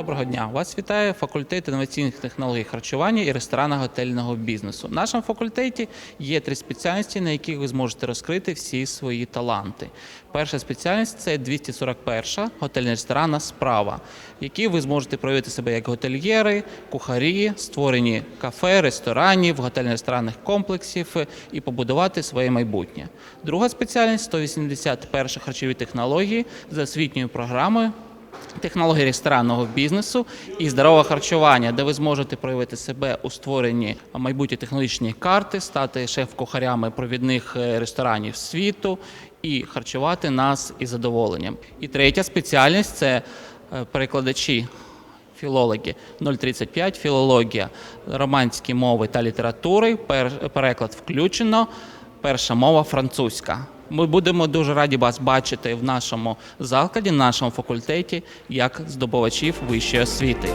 Доброго дня. Вас вітає факультет інноваційних технологій харчування і ресторанно-готельного бізнесу. В нашому факультеті є три спеціальності, на яких ви зможете розкрити всі свої таланти. Перша спеціальність це 241 готельна ресторанна справа, в якій ви зможете проявити себе як готельєри, кухарі, створені кафе, ресторанів, готельно-ресторанних комплексів і побудувати своє майбутнє. Друга спеціальність 181 харчові технології за освітньою програмою технології ресторанного бізнесу і здорового харчування, де ви зможете проявити себе у створенні майбутньої технологічної карти, стати шеф-кухарями провідних е, ресторанів світу і харчувати нас із задоволенням. І третя спеціальність це е, перекладачі. Філологи 035, філологія, романські мови та літератури, пер- переклад включено, перша мова французька. Ми будемо дуже раді вас бачити в нашому закладі, в нашому факультеті як здобувачів вищої освіти.